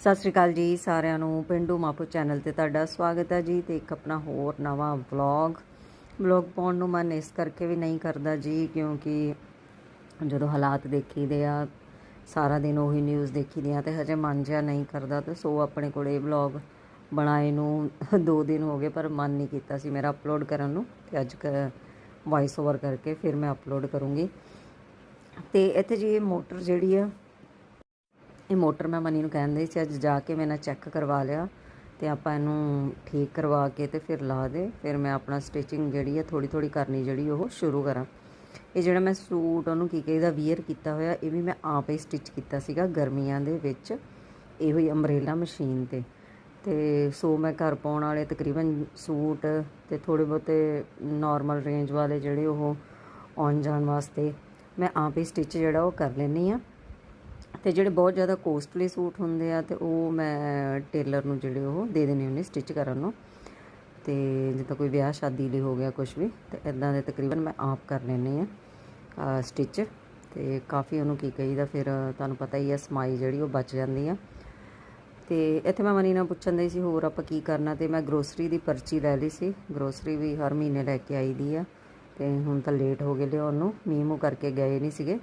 ਸਤਿ ਸ਼੍ਰੀ ਅਕਾਲ ਜੀ ਸਾਰਿਆਂ ਨੂੰ, ਪਿੰਡੂ ਮਾਪੂ ਚੈਨਲ ਤੇ ਤੁਹਾਡਾ ਸਵਾਗਤ ਹੈ ਜੀ ਤੇ ਇੱਕ ਆਪਣਾ ਹੋਰ ਨਵਾਂ ਵਲੌਗ। ਵਲੌਗ ਪਾਉਣ ਨੂੰ ਮਨ ਇਸ ਕਰਕੇ ਵੀ ਨਹੀਂ ਕਰਦਾ ਜੀ ਕਿਉਂਕਿ ਜਦੋਂ ਹਾਲਾਤ ਦੇਖੀਦੇ ਆ, ਸਾਰਾ ਦਿਨ ਉਹੀ ਨਿਊਜ਼ ਦੇਖੀਦੇ ਆ ਤੇ ਹਜੇ ਮਨ ਜਿਹਾ ਨਹੀਂ ਕਰਦਾ ਤੇ ਸੋ ਆਪਣੇ ਕੋਲ ਇਹ ਵਲੌਗ ਬਣਾਏ ਨੂੰ 2 ਦਿਨ ਹੋ ਗਏ ਪਰ ਮਨ ਨਹੀਂ ਕੀਤਾ ਸੀ ਮੇਰਾ ਅਪਲੋਡ ਕਰਨ ਨੂੰ ਤੇ ਅੱਜ ਵਾਇਸ ਓਵਰ ਕਰਕੇ ਫਿਰ ਮੈਂ ਅਪਲੋਡ ਕਰੂੰਗੀ। ਤੇ ਇੱਥੇ ਜੀ ਇਹ ਮੋਟਰ ਜਿਹੜੀ ਆ ਇਹ ਮੋਟਰ ਮੈਂ ਮਨੀ ਨੂੰ ਕਹਿੰਦੇ ਸੀ, ਅੱਜ ਜਾ ਕੇ ਮੈਂ ਨਾ ਚੈੱਕ ਕਰਵਾ ਲਿਆ ਤੇ ਆਪਾਂ ਇਹਨੂੰ ਠੀਕ ਕਰਵਾ ਕੇ ਤੇ ਫਿਰ ਲਾ ਦੇ। ਫਿਰ ਮੈਂ ਆਪਣਾ ਸਟਿਚਿੰਗ ਜਿਹੜੀ ਹੈ ਥੋੜੀ ਥੋੜੀ ਕਰਨੀ ਜਿਹੜੀ ਉਹ ਸ਼ੁਰੂ ਕਰਾਂ। ਇਹ ਜਿਹੜਾ ਮੈਂ ਸੂਟ ਉਹਨੂੰ ਕੀ ਕਹੀਦਾ ਵੀਅਰ ਕੀਤਾ ਹੋਇਆ, ਇਹ ਵੀ ਮੈਂ ਆਪ ਹੀ ਸਟਿਚ ਕੀਤਾ ਸੀਗਾ ਗਰਮੀਆਂ ਦੇ ਵਿੱਚ। ਇਹੋ ਹੀ ਅੰਬ੍ਰੇਲਾ ਮਸ਼ੀਨ ਤੇ। ਤੇ ਸੋ ਮੈਂ ਘਰ ਪਾਉਣ ਵਾਲੇ ਤਕਰੀਬਨ ਸੂਟ ਤੇ ਥੋੜੇ ਬਹੁਤੇ ਨਾਰਮਲ ਰੇਂਜ ਵਾਲੇ ਜਿਹੜੇ ਉਹ ਆਉਣ ਜਾਣ ਵਾਸਤੇ ਮੈਂ ਆਪ ਹੀ ਸਟਿਚ ਜਿਹੜਾ ਉਹ ਕਰ ਲੈਂਦੀ ਆ ਤੇ ਜਿਹੜੇ ਬਹੁਤ ਜ਼ਿਆਦਾ ਕੋਸਟਲੀ ਸੂਟ ਹੁੰਦੇ ਆ ਤੇ ਉਹ ਮੈਂ ਟੇਲਰ ਨੂੰ ਜਿਹੜੇ ਉਹ ਦੇ ਦੇਣੇ ਹੁੰਦੇ ਸਟਿਚ ਕਰਨ ਨੂੰ। ਤੇ ਜਿੱਦਾਂ ਕੋਈ ਵਿਆਹ, ਸ਼ਾਦੀ ਲਈ ਹੋ ਗਿਆ ਕੁਝ ਵੀ, ਤੇ ਇਦਾਂ ਦੇ ਤਕਰੀਬਨ ਮੈਂ ਆਪ ਕਰ ਲੈਂਦੀ ਆ ਸਟਿਚ ਤੇ ਕਾਫੀ ਉਹਨੂੰ ਕੀ ਕਹੀਦਾ, ਫਿਰ ਤੁਹਾਨੂੰ ਪਤਾ ਹੀ ਹੈ, ਸਮਾਈ ਜਿਹੜੀ ਉਹ ਬਚ ਜਾਂਦੀ ਆ। ਤੇ ਇੱਥੇ ਮੈਂ ਮਨੀ ਨਾਲ ਪੁੱਛਣ ਦੇ ਸੀ, ਹੋਰ ਆਪਾਂ ਕੀ ਕਰਨਾ? ਤੇ ਮੈਂ ਗਰੋਸਰੀ ਦੀ ਪਰਚੀ ਲੈ ਲਈ ਸੀ। ਗਰੋਸਰੀ ਵੀ ਹਰ ਮਹੀਨੇ ਲੈ ਕੇ ਆਈ ਦੀ ਆ। ਤੇ ਹੁਣ ਤਾਂ ਲੇਟ ਹੋ ਗਏ ਲਿਆਉਣ ਨੂੰ, ਮੀਂਹ ਮੂੰਹ ਕਰਕੇ ਗਏ ਨਹੀਂ ਸੀਗੇ।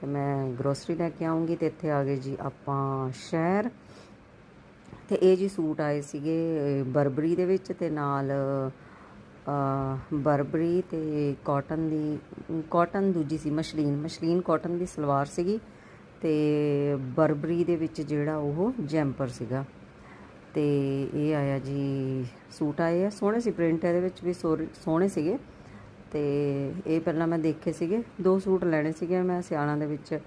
ਤੇ ਮੈਂ ਗਰੋਸਰੀ ਲੈ ਕੇ ਆਉਂਗੀ ਤੇ ਇੱਥੇ ਆ ਗਏ ਜੀ ਆਪਾਂ ਸ਼ਹਿਰ। ਤੇ ਇਹ ਜੀ ਸੂਟ ਆਏ ਸੀਗੇ ਬਰਬਰੀ ਦੇ ਵਿੱਚ ਤੇ ਨਾਲ ਬਰਬਰੀ ਤੇ ਕਾਟਨ ਦੀ ਕਾਟਨ ਦੂਜੀ ਸੀ, ਮਸ਼ਲੀਨ ਮਸ਼ਲੀਨ ਕਾਟਨ ਦੀ ਸਲਵਾਰ ਸੀਗੀ ਤੇ ਬਰਬਰੀ ਦੇ ਵਿੱਚ ਜਿਹੜਾ ਉਹ ਜੈਂਪਰ ਸੀਗਾ। ਤੇ ਇਹ ਆਇਆ ਜੀ, ਸੂਟ ਆਏ ਆ, ਸੋਹਣੇ ਸੀ ਪ੍ਰਿੰਟ ਇਹਦੇ ਵਿੱਚ ਵੀ ਸੋਹਣੇ ਸੀਗੇ। ਤੇ ਇਹ ਪਹਿਲਾਂ ਮੈਂ ਦੇਖੇ ਸੀਗੇ। ਦੋ ਸੂਟ ਲੈਣੇ ਸੀਗੇ ਮੈਂ ਸਿਆਲਾਂ ਦੇ ਵਿੱਚ।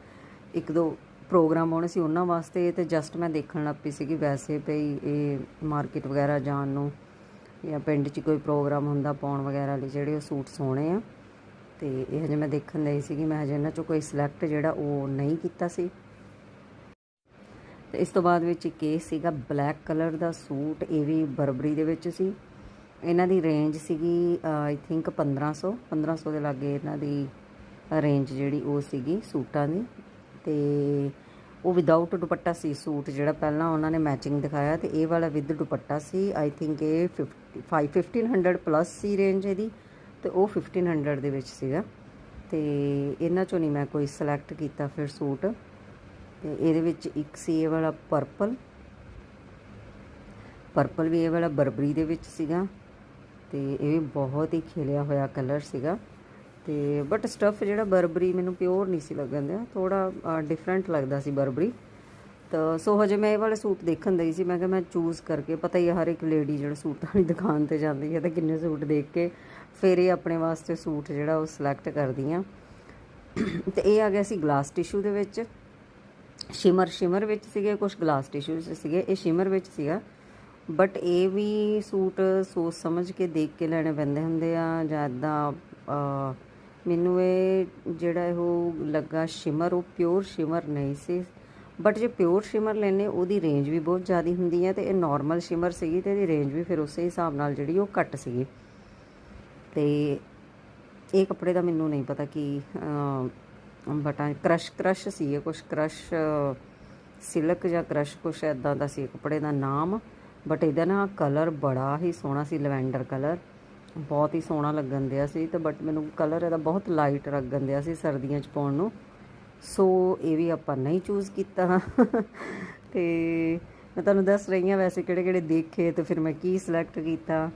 ਇੱਕ ਦੋ ਪ੍ਰੋਗਰਾਮ ਆਉਣੇ ਸੀ ਉਹਨਾਂ ਵਾਸਤੇ ਤੇ ਜਸਟ ਮੈਂ ਦੇਖਣ ਲੱਗ ਪਈ ਸੀਗੀ ਵੈਸੇ ਭਈ ਇਹ ਮਾਰਕੀਟ ਵਗੈਰਾ ਜਾਣ ਨੂੰ ਜਾਂ ਪਿੰਡ 'ਚ ਕੋਈ ਪ੍ਰੋਗਰਾਮ ਹੁੰਦਾ ਪਾਉਣ ਵਗੈਰਾ ਲਈ ਜਿਹੜੇ ਉਹ ਸੂਟ ਸੋਹਣੇ ਆ। ਤੇ ਇਹ ਹਜੇ ਮੈਂ ਦੇਖਣ ਲਈ ਸੀਗੀ। ਮੈਂ ਹਜੇ ਇਹਨਾਂ 'ਚੋਂ ਕੋਈ ਸਿਲੈਕਟ ਜਿਹੜਾ ਉਹ ਨਹੀਂ ਕੀਤਾ ਸੀ। ਤੇ ਇਸ ਤੋਂ ਬਾਅਦ ਵਿੱਚ ਇੱਕ ਇਹ ਸੀਗਾ ਬਲੈਕ ਕਲਰ ਦਾ ਸੂਟ, ਇਹ ਵੀ ਬਰਬਰੀ ਦੇ ਵਿੱਚ ਸੀ। ਇਹਨਾਂ ਦੀ ਰੇਂਜ ਸੀਗੀ ਆਈ ਥਿੰਕ 1500 1500 ਦੇ ਲਾਗੇ ਇਹਨਾਂ ਦੀ ਰੇਂਜ ਜਿਹੜੀ ਉਹ ਸੀਗੀ ਸੂਟਾਂ ਦੀ। ਤੇ ਉਹ ਵਿਦਆਊਟ ਦੁਪੱਟਾ ਸੀ ਸੂਟ, ਜਿਹੜਾ ਪਹਿਲਾਂ ਉਹਨਾਂ ਨੇ ਮੈਚਿੰਗ ਦਿਖਾਇਆ ਤੇ ਇਹ ਵਾਲਾ with dupatta C. I think ਇਹ 55 1500 ਪਲੱਸ ਸੀ ਰੇਂਜ ਇਹਦੀ ਤੇ ਉਹ 1500 ਦੇ ਵਿੱਚ ਸੀਗਾ। ਤੇ ਇਹਨਾਂ ਚੋਂ ਨਹੀਂ ਮੈਂ ਕੋਈ ਸਿਲੈਕਟ ਕੀਤਾ ਫਿਰ ਸੂਟ। ਤੇ ਇਹਦੇ ਵਿੱਚ ਇੱਕ ਸੀ ਇਹ ਵਾਲਾ ਪਰਪਲ ਪਰਪਲ ਵੀ ਇਹ ਵਾਲਾ ਬਰਬਰੀ ਦੇ ਵਿੱਚ ਸੀਗਾ। ਤੇ ਇਹ ਬਹੁਤ ਹੀ ਖਿਲਿਆ ਹੋਇਆ ਕਲਰ ਸੀਗਾ। ਤੇ ਬਟ ਸਟਫ ਜਿਹੜਾ ਬਰਬਰੀ ਮੈਨੂੰ ਪਿਓਰ ਨਹੀਂ ਸੀ ਲੱਗਣ ਦਿਆ। ਥੋੜਾ ਡਿਫਰੈਂਟ ਲੱਗਦਾ ਸੀ ਬਰਬਰੀ। ਤਾਂ ਸੋ ਹਜੇ ਮੈਂ ਇਹ ਵਾਲੇ ਸੂਟ ਦੇਖਣ ਦਈ ਸੀ। ਮੈਂ ਕਿਹਾ ਮੈਂ ਚੂਜ਼ ਕਰਕੇ, ਪਤਾ ਹੀ ਹਰ ਇੱਕ ਲੇਡੀ ਜਿਹੜਾ ਸੂਟਾਂ ਦੀ ਦੁਕਾਨ ਤੇ ਜਾਂਦੀ ਹੈ ਤਾਂ ਕਿੰਨੇ ਸੂਟ ਦੇਖ ਕੇ ਫਿਰ ਇਹ ਆਪਣੇ ਵਾਸਤੇ ਸੂਟ ਜਿਹੜਾ ਉਹ ਸਿਲੈਕਟ ਕਰਦੀ ਆ ਤੇ ਇਹ ਆ ਗਿਆ ਸੀ ਗਲਾਸ ਟਿਸ਼ੂ ਦੇ ਵਿੱਚ। ਸ਼ਿਮਰ ਸ਼ਿਮਰ ਵਿੱਚ ਸੀਗੇ ਕੁਝ ਗਲਾਸ ਟਿਸ਼ੂ ਸੀਗੇ। ਇਹ ਸ਼ਿਮਰ ਵਿੱਚ ਸੀਗਾ। ਬਟ ਇਹ ਵੀ ਸੂਟ ਸੋਚ ਸਮਝ ਕੇ ਦੇਖ ਕੇ ਲੈਣੇ ਪੈਂਦੇ ਹੁੰਦੇ ਆ, ਜਾਂ ਇਦਾਂ ਮੈਨੂੰ ਇਹ ਜਿਹੜਾ ਉਹ ਲੱਗਾ ਸ਼ਿਮਰ ਉਹ ਪਿਓਰ ਸ਼ਿਮਰ ਨਹੀਂ ਸੀ। ਬਟ ਜੇ ਪਿਓਰ ਸ਼ਿਮਰ ਲੈਨੇ ਉਹਦੀ ਰੇਂਜ ਵੀ ਬਹੁਤ ਜ਼ਿਆਦਾ ਹੁੰਦੀ ਹੈ ਤੇ ਇਹ ਨਾਰਮਲ ਸ਼ਿਮਰ ਸੀਗੀ, ਤੇ ਇਹਦੀ ਰੇਂਜ ਵੀ ਫਿਰ ਉਸੇ ਹਿਸਾਬ ਨਾਲ ਜਿਹੜੀ ਉਹ ਘੱਟ ਸੀਗੀ। ਤੇ ਇਹ ਕੱਪੜੇ ਦਾ ਮੈਨੂੰ ਨਹੀਂ ਪਤਾ ਕਿ ਬਟਾ ਕ੍ਰਸ਼ ਕ੍ਰਸ਼ ਸੀ ਇਹ ਕੁਝ ਕ੍ਰਸ਼ ਸਿਲਕ ਜਾਂ ਕ੍ਰਸ਼ ਕੁਛ ਐਦਾਂ ਦਾ ਸੀ ਕੱਪੜੇ ਦਾ ਨਾਮ। ਬਟ ਇਹਦਾ ਨਾ ਕਲਰ ਬੜਾ ਹੀ ਸੋਹਣਾ ਸੀ ਲਵੈਂਡਰ ਕਲਰ ਬਹੁਤ ਹੀ ਸੋਹਣਾ ਲੱਗਣ ਦਿਆ ਸੀ ਤੇ ਬਟ ਮੈਨੂੰ ਕਲਰ ਇਹਦਾ ਬਹੁਤ ਲਾਈਟ ਲੱਗਣ ਦਿਆ ਸੀ ਸਰਦੀਆਂ 'ਚ ਪਾਉਣ ਨੂੰ। ਸੋ ਇਹ ਵੀ ਆਪਾਂ ਨਹੀਂ ਚੂਜ਼ ਕੀਤਾ। ਤੇ ਮੈਂ ਤੁਹਾਨੂੰ ਦੱਸ ਰਹੀ ਹਾਂ ਵੈਸੇ ਕਿਹੜੇ ਕਿਹੜੇ ਦੇਖੇ ਤੇ ਫਿਰ ਮੈਂ ਕੀ ਸਿਲੈਕਟ ਕੀਤਾ।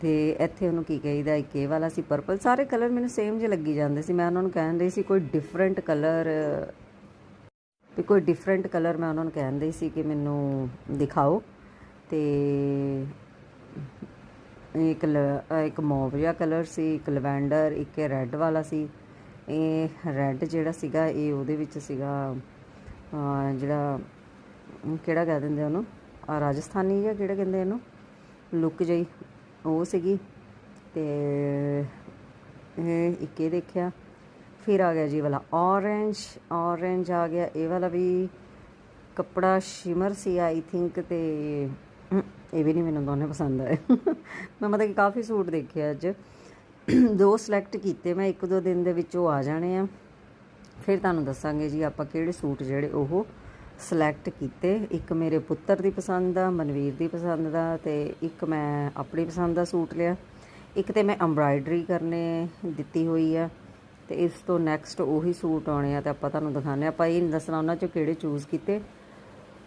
ਤੇ ਇੱਥੇ ਉਹਨੂੰ ਕੀ ਕਹੀਦਾ, ਇੱਕ ਇਹ ਵਾਲਾ ਸੀ ਪਰਪਲ ਸਾਰੇ ਕਲਰ ਮੈਨੂੰ ਸੇਮ ਜਿਹੇ ਲੱਗੀ ਜਾਂਦੇ ਸੀ। ਮੈਂ ਉਹਨਾਂ ਨੂੰ ਕਹਿਣ ਰਹੀ ਸੀ, ਕੋਈ ਡਿਫਰੈਂਟ ਕਲਰ ਵੀ ਕੋਈ ਡਿਫਰੈਂਟ ਕਲਰ ਮੈਂ ਉਹਨਾਂ ਨੂੰ ਕਹਿੰਦੇ ਸੀ ਕਿ ਮੈਨੂੰ ਦਿਖਾਓ। ਤੇ ਇੱਕ ਇੱਕ ਮੌਵ ਜਿਹਾ ਕਲਰ ਸੀ, ਇੱਕ ਲਵੈਂਡਰ, ਇੱਕ ਰੈੱਡ ਵਾਲਾ ਸੀ। ਇਹ ਰੈੱਡ ਜਿਹੜਾ ਸੀਗਾ, ਇਹ ਉਹਦੇ ਵਿੱਚ ਸੀਗਾ ਜਿਹੜਾ, ਕਿਹੜਾ ਕਹਿ ਦਿੰਦੇ ਉਹਨੂੰ? ਰਾਜਸਥਾਨੀ ਜਾਂ ਕਿਹੜਾ ਕਹਿੰਦੇ ਇਹਨੂੰ? ਲੁੱਕ ਜਈ ਉਹ ਸੀਗੀ। ਤੇ ਇਹ ਇੱਕ ਇਹ ਦੇਖਿਆ। ਫਿਰ ਆ ਗਿਆ ਜੀ ਵਾਲਾ। Orange orange ਆ ਗਿਆ। ਇਹ ਵਾਲਾ ਵੀ ਕੱਪੜਾ ਸ਼ਿਮਰ ਸੀ ਆਈ ਥਿੰਕ ਤੇ ਇਹ ਵੀ ਨਹੀਂ ਮੈਨੂੰ ਦੋਨੇ ਪਸੰਦ ਆਏ। ਮੈਂ ਮਤਲਬ ਕਿ ਕਾਫੀ ਸੂਟ ਦੇਖੇ ਅੱਜ। ਦੋ ਸਿਲੈਕਟ ਕੀਤੇ, ਮੈਂ ਇੱਕ ਦੋ ਦਿਨ ਦੇ ਵਿੱਚ ਉਹ ਆ ਜਾਣੇ ਆ। ਫਿਰ ਤੁਹਾਨੂੰ ਦੱਸਾਂਗੇ ਜੀ ਆਪਾਂ ਕਿਹੜੇ ਸੂਟ ਜਿਹੜੇ ਉਹ ਸਿਲੈਕਟ ਕੀਤੇ। ਇੱਕ ਮੇਰੇ ਪੁੱਤਰ ਦੀ ਪਸੰਦ ਦਾ ਮਨਵੀਰ ਦੀ ਪਸੰਦ ਦਾ ਤੇ ਇੱਕ ਮੈਂ ਆਪਣੀ ਪਸੰਦ ਦਾ ਸੂਟ ਲਿਆ। ਇੱਕ ਤੇ ਮੈਂ ਐਮਬਰਾਇਡਰੀ ਕਰਨੇ ਦਿੱਤੀ ਹੋਈ ਆ। ਤੇ ਇਸ ਤੋਂ ਨੈਕਸਟ ਉਹੀ ਸੂਟ ਆਉਣੇ ਆ ਤੇ ਆਪਾਂ ਤੁਹਾਨੂੰ ਦਿਖਾਣੇ ਆਪਾਂ ਇਹ ਨਹੀਂ ਦੱਸਣਾ ਉਹਨਾਂ ਚੋਂ ਕਿਹੜੇ ਚੂਜ਼ ਕੀਤੇ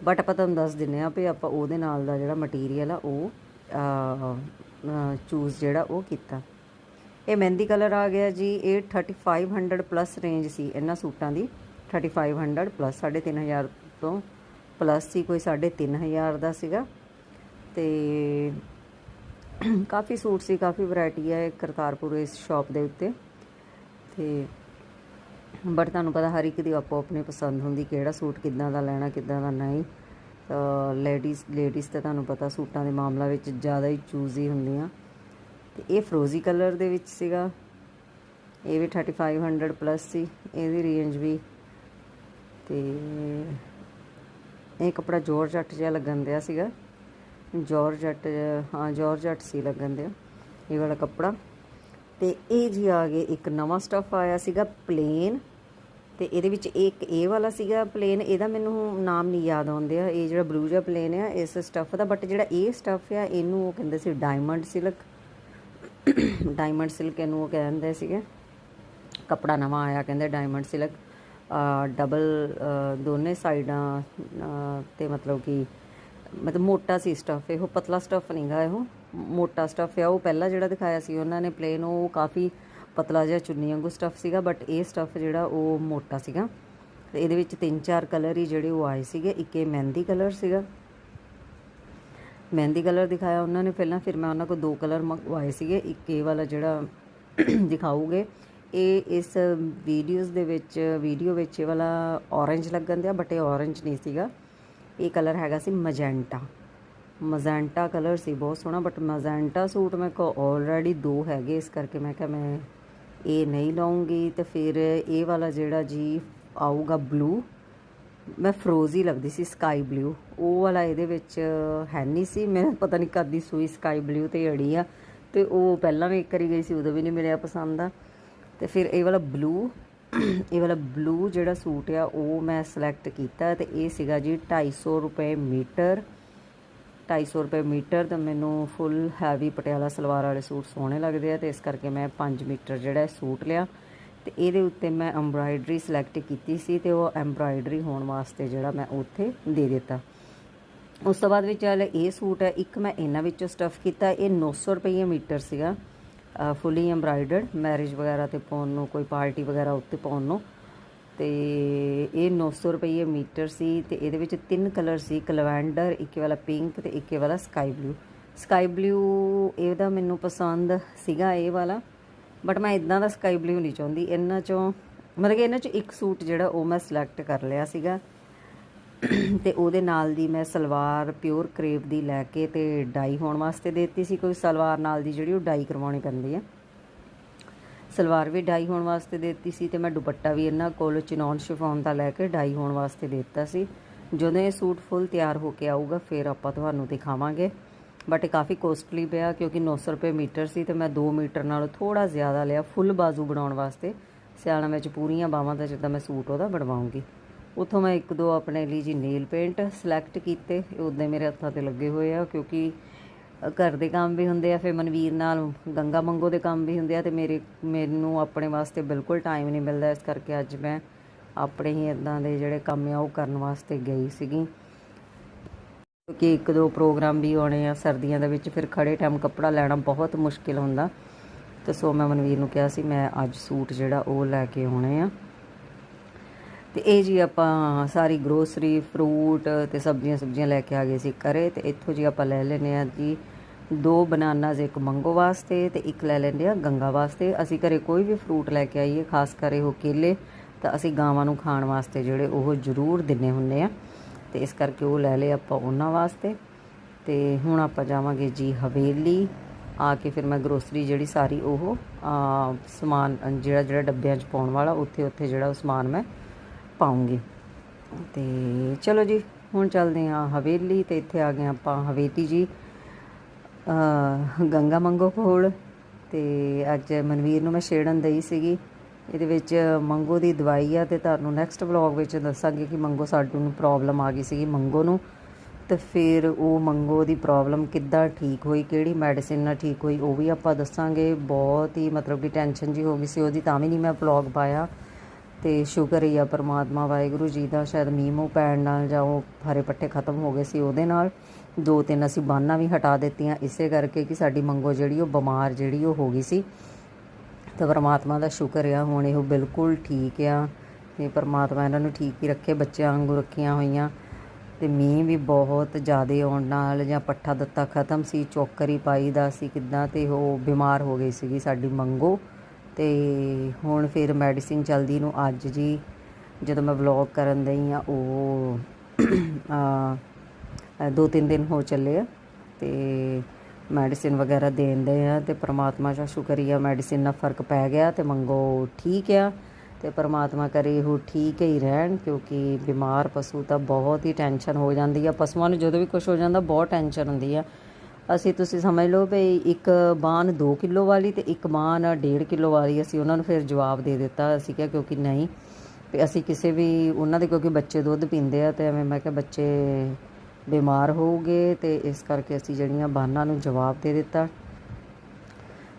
ਬਟ ਆਪਾਂ ਤੁਹਾਨੂੰ ਦੱਸ ਦਿੰਨੇ ਆ ਵੀ ਆਪਾਂ ਉਹਦੇ ਨਾਲ ਦਾ ਜਿਹੜਾ ਮਟੀਰੀਅਲ ਆ, ਉਹ ਚੂਜ਼ ਜਿਹੜਾ ਉਹ ਕੀਤਾ। ਇਹ ਮਹਿੰਦੀ ਕਲਰ ਆ ਗਿਆ ਜੀ, ਇਹ 3500 ਪਲੱਸ ਰੇਂਜ ਸੀ ਇਹਨਾਂ ਸੂਟਾਂ ਦੀ। 3500 ਪਲੱਸ 3500 ਤੋਂ ਪਲੱਸ ਸੀ, ਕੋਈ 3500 ਦਾ ਸੀਗਾ। ਤੇ ਕਾਫੀ ਸੂਟ ਸੀ, ਕਾਫੀ ਵੈਰਾਈਟੀ ਹੈ ਕਰਤਾਰਪੁਰ ਇਸ ਸ਼ਾਪ ਦੇ ਉੱਤੇ। ਤੇ ਬਟ ਤੁਹਾਨੂੰ ਪਤਾ ਹਰ ਇੱਕ ਦੀ ਆਪੋ ਆਪਣੀ ਪਸੰਦ ਹੁੰਦੀ, ਕਿਹੜਾ ਸੂਟ ਕਿੱਦਾਂ ਦਾ ਲੈਣਾ, ਕਿੱਦਾਂ ਦਾ ਨਹੀਂ। ਤਾਂ ਲੇਡੀਜ਼ ਲੇਡੀਜ਼ ਤਾਂ ਤੁਹਾਨੂੰ ਪਤਾ ਸੂਟਾਂ ਦੇ ਮਾਮਲਾ ਵਿੱਚ ਜ਼ਿਆਦਾ ਹੀ ਚੂਜ਼ੀ ਹੁੰਦੀਆਂ। ਤੇ ਇਹ ਫਰੋਜ਼ੀ ਕਲਰ ਦੇ ਵਿੱਚ ਸੀਗਾ। ਇਹ ਵੀ 3500 ਪਲੱਸ ਸੀ, ਇਹਦੀ ਰੇਂਜ ਵੀ। ਤੇ ਇਹ ਕਪੜਾ ਜੋਰਜੱਟ ਜਿਹਾ ਲੱਗਣ ਦਿਆ ਸੀਗਾ। ਜੋਰਜੱਟ ਹਾਂ ਜੋਰਜੱਟ ਸੀ ਲੱਗਣ ਦਿਆ, ਇਹ ਵਾਲਾ ਕਪੜਾ। ਤੇ ਇਹ ਜੀ ਆ ਗਏ, ਇੱਕ ਨਵਾਂ ਸਟਫ ਆਇਆ ਸੀਗਾ ਪਲੇਨ ਤੇ ਇਹਦੇ ਵਿੱਚ ਇੱਕ ਇਹ ਵਾਲਾ ਸੀਗਾ ਪਲੇਨ ਇਹਦਾ ਮੈਨੂੰ ਨਾਮ ਨਹੀਂ ਯਾਦ ਆਉਂਦੇ ਆ। ਇਹ ਜਿਹੜਾ ਬਲੂ ਜਿਹਾ ਪਲੇਨ ਆ, ਇਸ ਸਟਫ ਦਾ। ਬਟ ਜਿਹੜਾ ਇਹ ਸਟਫ ਆ, ਇਹਨੂੰ ਉਹ ਕਹਿੰਦੇ ਸੀ ਡਾਇਮੰਡ ਸਿਲਕ ਡਾਇਮੰਡ ਸਿਲਕ ਇਹਨੂੰ ਉਹ ਕਹਿੰਦੇ ਸੀਗੇ। ਕਪੜਾ ਨਵਾਂ ਆਇਆ, ਕਹਿੰਦੇ ਡਾਇਮੰਡ ਸਿਲਕ ਡਬਲ ਦੋਨੇ ਸਾਈਡਾਂ ਤੇ ਮਤਲਬ ਕਿ ਮਤਲਬ ਮੋਟਾ ਸੀ ਸਟਫ ਇਹੋ ਪਤਲਾ ਸਟਫ ਨਹੀਂਗਾ ਇਹੋ। ਮੋਟਾ ਸਟਫ ਆ, ਉਹ ਪਹਿਲਾਂ ਜਿਹੜਾ ਦਿਖਾਇਆ ਸੀ ਉਹਨਾਂ ਨੇ ਪਲੇਨ ਉਹ ਕਾਫੀ ਪਤਲਾ ਜਿਹਾ ਚੁੰਨੀ ਵਾਂਗੂ ਸਟਫ ਸੀਗਾ ਬਟ ਇਹ ਸਟਫ ਜਿਹੜਾ ਉਹ ਮੋਟਾ ਸੀਗਾ। ਤੇ ਇਹਦੇ ਵਿੱਚ ਤਿੰਨ ਚਾਰ ਕਲਰ ਹੀ ਜਿਹੜੇ ਉਹ ਆਏ ਸੀਗੇ। ਇੱਕ ਇਹ ਮਹਿੰਦੀ ਕਲਰ ਸੀਗਾ। ਮਹਿੰਦੀ ਕਲਰ ਦਿਖਾਇਆ ਉਹਨਾਂ ਨੇ ਪਹਿਲਾਂ, ਫਿਰ ਮੈਂ ਉਹਨਾਂ ਕੋਲ ਦੋ ਕਲਰ ਮੰਗਵਾਏ ਸੀਗੇ। ਇੱਕ ਇਹ ਵਾਲਾ ਜਿਹੜਾ ਦਿਖਾਉਗੇ ਇਹ ਇਸ ਵੀਡੀਓਜ਼ ਦੇ ਵਿੱਚ ਵੀਡੀਓ ਵਿੱਚ ਇਹ ਵਾਲਾ orange ਲੱਗਣ ਦਿਆ ਬਟ ਇਹ orange ਨਹੀਂ ਸੀਗਾ। ਇਹ ਕਲਰ ਹੈਗਾ ਸੀ ਮਜੈਂਟਾ ਮਜੈਂਟਾ ਕਲਰ ਸੀ, ਬਹੁਤ ਸੋਹਣਾ ਬਟ ਮਜੈਂਟਾ ਸੂਟ ਮੇਰੇ ਕੋਲ ਆਲਰੇਡੀ ਦੋ ਹੈਗੇ, ਇਸ ਕਰਕੇ ਮੈਂ ਕਿਹਾ ਮੈਂ ਇਹ ਨਹੀਂ ਲਾਉਂਗੀ ਤੇ ਫਿਰ ਇਹ ਵਾਲਾ ਜਿਹੜਾ ਜੀ ਆਊਗਾ ਬਲੂ ਮੈਂ ਫਰੋਜ਼ੀ ਲੱਗਦੀ ਸੀ ਸਕਾਈ ਬਲੂ ਉਹ ਵਾਲਾ ਇਹਦੇ ਵਿੱਚ ਹੈ ਨਹੀਂ ਸੀ ਮੈਨੂੰ ਪਤਾ ਨਹੀਂ ਕਦ ਦੀ ਸੂਈ ਸਕਾਈ ਬਲੂ ਤੇ ਅੜੀ ਆ। ਤੇ ਉਹ ਪਹਿਲਾਂ ਵੀ ਇੱਕ ਵਾਰੀ ਗਈ ਸੀ, ਉਦੋਂ ਵੀ ਨਹੀਂ ਮਿਲਿਆ ਪਸੰਦ ਆ। ਤੇ ਫਿਰ ਇਹ ਵਾਲਾ ਬਲੂ ਇਹ ਵਾਲਾ ਬਲੂ ਜਿਹੜਾ ਸੂਟ ਆ, ਉਹ ਮੈਂ ਸਿਲੈਕਟ ਕੀਤਾ ਤੇ ਇਹ ਸੀਗਾ ਜੀ 250 ਰੁਪਏ ਮੀਟਰ। 250 ਰੁਪਏ ਮੀਟਰ ਤਾਂ ਮੈਨੂੰ ਫੁੱਲ ਹੈਵੀ ਪਟਿਆਲਾ ਸਲਵਾਰ ਵਾਲੇ ਸੂਟ ਸੋਹਣੇ ਲੱਗਦੇ ਆ ਤੇ ਇਸ ਕਰਕੇ ਮੈਂ 5 ਮੀਟਰ ਜਿਹੜਾ ਸੂਟ ਲਿਆ। ਤੇ ਇਹਦੇ ਉੱਤੇ ਮੈਂ ਐਮਬਰਾਇਡਰੀ ਸਿਲੈਕਟ ਕੀਤੀ ਸੀ ਤੇ ਉਹ ਐਮਬਰਾਇਡਰੀ ਹੋਣ ਵਾਸਤੇ ਜਿਹੜਾ ਮੈਂ ਉੱਥੇ ਦੇ ਦਿੱਤਾ। ਉਸ ਤੋਂ ਬਾਅਦ ਵਿੱਚ ਵਾਲੇ ਇਹ ਸੂਟ ਹੈ, ਇੱਕ ਮੈਂ ਇਹਨਾਂ ਵਿੱਚੋਂ ਸਟਫ ਕੀਤਾ, ਇਹ 900 ਰੁਪਏ ਮੀਟਰ ਸੀਗਾ ਫੁੱਲੀ ਐਮਬਰਾਇਡਰਡ ਮੈਰਿਜ ਵਗੈਰਾ ਤੇ ਪਾਉਣ ਨੂੰ, ਕੋਈ ਪਾਰਟੀ ਵਗੈਰਾ ਉੱਤੇ ਪਾਉਣ ਨੂੰ। ਤੇ ਇਹ 900 ਰੁਪਏ ਮੀਟਰ ਸੀ ਤੇ ਇਹਦੇ ਵਿੱਚ ਤਿੰਨ ਕਲਰ ਸੀ ਕਲਵੈਂਡਰ ਇੱਕ ਵਾਲਾ ਪਿੰਕ ਤੇ ਇੱਕ ਵਾਲਾ ਸਕਾਈ ਬਲੂ ਸਕਾਈ ਬਲੂ ਇਹਦਾ ਮੈਨੂੰ ਪਸੰਦ ਸੀਗਾ ਇਹ ਵਾਲਾ ਬਟ ਮੈਂ ਇਦਾਂ ਦਾ ਸਕਾਈ ਬਲੂ ਨਹੀਂ ਚਾਹੁੰਦੀ। ਇਹਨਾਂ ਚੋਂ, ਮਤਲਬ ਕਿ ਇਹਨਾਂ ਚੋਂ ਇੱਕ ਸੂਟ ਜਿਹੜਾ ਉਹ ਮੈਂ ਸਿਲੈਕਟ ਕਰ ਲਿਆ ਸੀਗਾ। ਤੇ ਉਹਦੇ ਨਾਲ ਦੀ ਮੈਂ ਸਲਵਾਰ ਪਿਓਰ ਕਰੇਪ ਦੀ ਲੈ ਕੇ ਤੇ ਡਾਈ ਹੋਣ ਵਾਸਤੇ ਦੇਤੀ ਸੀ। ਕੋਈ ਸਲਵਾਰ ਨਾਲ ਦੀ ਜਿਹੜੀ ਉਹ ਡਾਈ ਕਰਵਾਉਣੀ ਪੈਂਦੀ ਹੈ ਸਲਵਾਰ ਵੀ ਡਾਈ ਹੋਣ ਵਾਸਤੇ ਦਿੱਤੀ ਸੀ ਤੇ ਮੈਂ ਦੁਪੱਟਾ ਵੀ ਇਹਨਾਂ ਕੋਲ ਚਿਨੌਨ ਸ਼ਿਫੋਨ ਦਾ ਲੈ ਕੇ ਡਾਈ ਹੋਣ ਵਾਸਤੇ ਦਿੱਤਾ ਸੀ। ਜਦੋਂ ਇਹ ਸੂਟ ਫੁੱਲ ਤਿਆਰ ਹੋ ਕੇ ਆਊਗਾ, ਫਿਰ ਆਪਾਂ ਤੁਹਾਨੂੰ ਦਿਖਾਵਾਂਗੇ। ਬਟ ਇਹ ਕਾਫੀ ਕੋਸਟਲੀ ਪਿਆ ਕਿਉਂਕਿ 900 ਰੁਪਏ ਮੀਟਰ ਸੀ ਤੇ ਮੈਂ 2 ਮੀਟਰ ਨਾਲੋਂ ਥੋੜਾ ਜ਼ਿਆਦਾ ਲਿਆ ਫੁੱਲ ਬਾਜ਼ੂ ਬਣਾਉਣ ਵਾਸਤੇ। ਸਿਆਣਾ ਵਿੱਚ ਪੂਰੀਆਂ ਬਾਹਾਂ ਦਾ ਜਿੱਦਾਂ ਮੈਂ ਸੂਟ ਉਹਦਾ ਬਣਵਾਉਂਗੀ। ਉਥੋਂ ਮੈਂ ਇੱਕ ਦੋ ਆਪਣੇ ਲਈ ਜੀ ਨੇਲ ਪੇਂਟ ਸਿਲੈਕਟ ਕੀਤੇ। ਉਦੋਂ ਮੇਰੇ ਹੱਥਾਂ ਤੇ ਲੱਗੇ ਹੋਏ ਆ ਕਿਉਂਕਿ ਘਰ ਦੇ ਕੰਮ ਵੀ ਹੁੰਦੇ ਆ, ਫਿਰ ਮਨਵੀਰ ਨਾਲ ਗੰਗਾ ਮੰਗੋ ਦੇ ਕੰਮ ਵੀ ਹੁੰਦੇ ਆ ਤੇ ਮੇਰੇ, ਮੈਨੂੰ ਆਪਣੇ ਵਾਸਤੇ ਬਿਲਕੁਲ ਟਾਈਮ ਨਹੀਂ ਮਿਲਦਾ, ਇਸ ਕਰਕੇ ਅੱਜ ਮੈਂ ਆਪਣੇ ਹੀ ਇਦਾਂ ਦੇ ਜਿਹੜੇ ਕੰਮ ਆ, ਉਹ ਕਰਨ ਵਾਸਤੇ ਗਈ ਸੀਗੀ। ਕਿਉਂਕਿ ਇੱਕ ਦੋ ਪ੍ਰੋਗਰਾਮ ਵੀ ਆਉਣੇ ਆ ਸਰਦੀਆਂ ਦੇ ਵਿੱਚ, ਫਿਰ ਖੜੇ ਟਾਈਮ ਕੱਪੜਾ ਲੈਣਾ ਬਹੁਤ ਮੁਸ਼ਕਿਲ ਹੁੰਦਾ। ਤੇ ਸੋ ਮੈਂ ਮਨਵੀਰ ਨੂੰ ਕਿਹਾ ਸੀ, ਮੈਂ ਅੱਜ ਸੂਟ ਜਿਹੜਾ ਉਹ ਲੈ ਕੇ ਆਉਣੇ ਆ। ਤੇ ਇਹ ਜੀ ਆਪਾਂ ਸਾਰੀ ਗਰੋਸਰੀ ਫਰੂਟ ਤੇ ਸਬਜ਼ੀਆਂ ਸਬਜ਼ੀਆਂ ਲੈ ਕੇ ਆ ਗਏ ਸੀ ਘਰੇ ਤੇ ਇੱਥੋਂ ਜੀ ਆਪਾਂ ਲੈ ਲੈਨੇ ਆ ਜੀ। ਦੋ ਬਨਾਨਾਜ਼ ਇੱਕ ਮੰਗੋ ਵਾਸਤੇ ਤੇ ਇੱਕ ਲੈ ਲੈਂਦੇ ਆ ਗੰਗਾ ਵਾਸਤੇ। ਅਸੀਂ ਘਰੇ ਕੋਈ ਵੀ ਫਰੂਟ ਲੈ ਕੇ ਆਈਏ, ਖਾਸ ਕਰੇ ਉਹ ਕੇਲੇ, ਤਾਂ ਅਸੀਂ ਗਾਵਾਂ ਨੂੰ ਖਾਣ ਵਾਸਤੇ ਜਿਹੜੇ ਉਹ ਜ਼ਰੂਰ ਦਿੰਨੇ ਹੁੰਨੇ ਆ ਤੇ ਇਸ ਕਰਕੇ ਉਹ ਲੈ ਲਏ ਆਪਾਂ ਉਹਨਾਂ ਵਾਸਤੇ। ਤੇ ਹੁਣ ਆਪਾਂ ਜਾਵਾਂਗੇ ਜੀ ਹਵੇਲੀ। ਆ ਕੇ ਫਿਰ ਮੈਂ ਗਰੋਸਰੀ ਜਿਹੜੀ ਸਾਰੀ ਉਹ ਸਮਾਨ ਜਿਹੜਾ ਜਿਹੜਾ ਡੱਬਿਆਂ 'ਚ ਪਾਉਣ ਵਾਲਾ ਉੱਥੇ ਉੱਥੇ ਜਿਹੜਾ ਉਹ ਸਮਾਨ ਮੈਂ ਪਾਉਂਗੀ। ਤੇ ਚਲੋ ਜੀ, ਹੁਣ ਚੱਲਦੇ ਹਾਂ ਹਵੇਲੀ ਤੇ ਇੱਥੇ ਆ ਗਏ ਆਪਾਂ ਹਵੇਲੀ ਜੀ। ਗੰਗਾ ਮੰਗੋ ਕੋਲ। ਤੇ ਅੱਜ ਮਨਵੀਰ ਨੂੰ ਮੈਂ ਛੇੜਨ ਦਈ ਸੀਗੀ। ਇਹਦੇ ਵਿੱਚ ਮੰਗੋ ਦੀ ਦਵਾਈ ਆ ਤੇ ਤੁਹਾਨੂੰ ਨੈਕਸਟ ਵਲੌਗ ਵਿੱਚ ਦੱਸਾਂਗੇ ਕਿ ਮੰਗੋ ਸਾਡੂ ਨੂੰ ਪ੍ਰੋਬਲਮ ਆ ਗਈ ਸੀਗੀ ਮੰਗੋ ਨੂੰ। ਤੇ ਫਿਰ ਉਹ ਮੰਗੋ ਦੀ ਪ੍ਰੋਬਲਮ ਕਿੱਦਾਂ ਠੀਕ ਹੋਈ, ਕਿਹੜੀ ਮੈਡੀਸਿਨ ਨਾਲ ਠੀਕ ਹੋਈ, ਉਹ ਵੀ ਆਪਾਂ ਦੱਸਾਂਗੇ। ਬਹੁਤ ਹੀ ਮਤਲਬ ਕਿ ਟੈਨਸ਼ਨ ਜੀ ਹੋ ਗਈ ਸੀ, ਉਹਦੀ ਤਾਂ ਵੀ ਨਹੀਂ ਮੈਂ ਵਲੌਗ ਪਾਇਆ। ਤੇ ਸ਼ੁਕਰ ਹੀ ਆ ਪਰਮਾਤਮਾ ਵਾਹਿਗੁਰੂ ਜੀ ਦਾ, ਸ਼ਾਇਦ ਮੀਂਹ ਮੂੰਹ ਪੈਣ ਨਾਲ ਜਾਂ ਉਹ ਹਰੇ ਪੱਠੇ ਖਤਮ ਹੋ ਗਏ ਸੀ ਉਹਦੇ ਨਾਲ। ਦੋ ਤਿੰਨ ਅਸੀਂ ਬਾਨਾਂ ਵੀ ਹਟਾ ਦਿੱਤੀਆਂ, ਇਸੇ ਕਰਕੇ ਕਿ ਸਾਡੀ ਮੰਗੋ ਜਿਹੜੀ ਉਹ ਬਿਮਾਰ ਜਿਹੜੀ ਉਹ ਹੋ ਗਈ ਸੀ। ਤੇ ਪਰਮਾਤਮਾ ਦਾ ਸ਼ੁਕਰ ਆ, ਹੁਣ ਇਹ ਬਿਲਕੁਲ ਠੀਕ ਆ ਤੇ ਪਰਮਾਤਮਾ ਇਹਨਾਂ ਨੂੰ ਠੀਕ ਹੀ ਰੱਖੇ, ਬੱਚਿਆਂ ਵਾਂਗੂ ਰੱਖੀਆਂ ਹੋਈਆਂ। ਤੇ ਮੀਂਹ ਵੀ ਬਹੁਤ ਜ਼ਿਆਦਾ ਆਉਣ ਨਾਲ ਜਾਂ ਪੱਠਾ ਦਿੱਤਾ ਖਤਮ ਸੀ, ਚੋਕਰੀ ਪਾਈ ਦਾ ਸੀ ਕਿੱਦਾਂ ਤੇ ਉਹ ਬਿਮਾਰ ਹੋ ਗਈ ਸੀਗੀ ਸਾਡੀ ਮੰਗੋ। ਤੇ ਹੁਣ ਫਿਰ ਮੈਡੀਸਿਨ ਚਲਦੀ ਨੂੰ ਅੱਜ ਜੀ, ਜਦੋਂ ਮੈਂ ਵਲੌਗ ਕਰਨ ਦਈ ਆ, ਉਹ ਆ ਦੋ ਤਿੰਨ ਦਿਨ ਹੋ ਚੱਲੇ ਆ ਤੇ ਮੈਡੀਸਿਨ ਵਗੈਰਾ ਦੇਣ ਦੇ ਆ ਤੇ ਪ੍ਰਮਾਤਮਾ ਦਾ ਸ਼ੁਕਰੀਆ ਮੈਡੀਸਿਨ ਨਾਲ ਫ਼ਰਕ ਪੈ ਗਿਆ ਤੇ ਮੰਗੋ ਠੀਕ ਆ ਤੇ ਪਰਮਾਤਮਾ ਕਰੇ ਉਹ ਠੀਕ ਹੀ ਰਹਿਣ ਕਿਉਂਕਿ ਬਿਮਾਰ ਪਸ਼ੂ ਤਾਂ ਬਹੁਤ ਹੀ ਟੈਨਸ਼ਨ ਹੋ ਜਾਂਦੀ ਆ, ਪਸ਼ੂਆਂ ਨੂੰ ਜਦੋਂ ਵੀ ਕੁਝ ਹੋ ਜਾਂਦਾ ਬਹੁਤ ਟੈਨਸ਼ਨ ਹੁੰਦੀ ਆ। ਅਸੀਂ ਤੁਸੀਂ ਸਮਝ ਲਓ ਵੀ ਇੱਕ ਬਾਨ 2 ਕਿਲੋ ਵਾਲੀ ਤੇ ਇੱਕ ਬਾਨ 1.5 ਕਿਲੋ ਵਾਲੀ ਅਸੀਂ ਉਹਨਾਂ ਨੂੰ ਫਿਰ ਜਵਾਬ ਦੇ ਦਿੱਤਾ। ਅਸੀਂ ਕਿਹਾ ਕਿਉਂਕਿ ਨਹੀਂ, ਤੇ ਅਸੀਂ ਕਿਸੇ ਵੀ ਉਹਨਾਂ ਦੇ ਕਿਉਂਕਿ ਬੱਚੇ ਦੁੱਧ ਪੀਂਦੇ ਆ ਤੇ ਐਵੇਂ ਮੈਂ ਕਿਹਾ ਬੱਚੇ ਬਿਮਾਰ ਹੋਊਗੇ ਤੇ ਇਸ ਕਰਕੇ ਅਸੀਂ ਜਿਹੜੀਆਂ ਬਾਨਾਂ ਨੂੰ ਜਵਾਬ ਦੇ ਦਿੱਤਾ।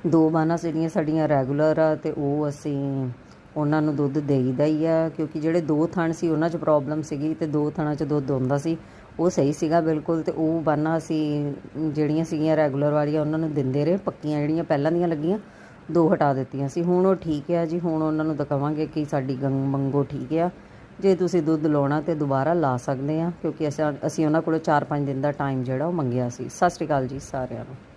ਦੋ ਬਾਨਾਂ ਜਿਹੜੀਆਂ ਸਾਡੀਆਂ ਰੈਗੂਲਰ ਆ ਤੇ ਉਹ ਅਸੀਂ ਉਹਨਾਂ ਨੂੰ ਦੁੱਧ ਦੇਈਦਾ ਹੀ ਆ, ਕਿਉਂਕਿ ਜਿਹੜੇ ਦੋ ਥਣ ਸੀ, ਉਹਨਾਂ 'ਚ ਪ੍ਰੋਬਲਮ ਸੀਗੀ ਤੇ ਦੋ ਥਣਾਂ 'ਚ ਦੁੱਧ ਆਉਂਦਾ ਸੀ। ਉਹ ਸਹੀ ਸੀਗਾ ਬਿਲਕੁਲ ਤੇ ਉਹ ਬਾਨਾਂ ਅਸੀਂ ਜਿਹੜੀਆਂ ਸੀਗੀਆਂ ਰੈਗੂਲਰ ਵਾਲੀਆਂ, ਉਹਨਾਂ ਨੂੰ ਦਿੰਦੇ ਰਹੇ। ਪੱਕੀਆਂ ਜਿਹੜੀਆਂ ਪਹਿਲਾਂ ਦੀਆਂ ਲੱਗੀਆਂ, ਦੋ ਹਟਾ ਦਿੱਤੀਆਂ ਸੀ। ਹੁਣ ਉਹ ਠੀਕ ਆ ਜੀ, ਹੁਣ ਉਹਨਾਂ ਨੂੰ ਦਿਖਾਵਾਂਗੇ ਕਿ ਸਾਡੀ ਗੰਗ ਮੰਗੋ ਠੀਕ ਆ। ਜੇ ਤੁਸੀਂ ਦੁੱਧ ਲਾਉਣਾ ਤੇ ਦੁਬਾਰਾ ਲਾ ਸਕਦੇ ਆ, ਕਿਉਂਕਿ ਅਸੀਂ ਅਸੀਂ ਉਹਨਾਂ ਕੋਲੋਂ 4-5 ਦਿਨ ਦਾ ਟਾਈਮ ਜਿਹੜਾ ਉਹ ਮੰਗਿਆ ਸੀ। ਸਤਿ ਸ਼੍ਰੀ ਅਕਾਲ ਜੀ ਸਾਰਿਆਂ ਨੂੰ।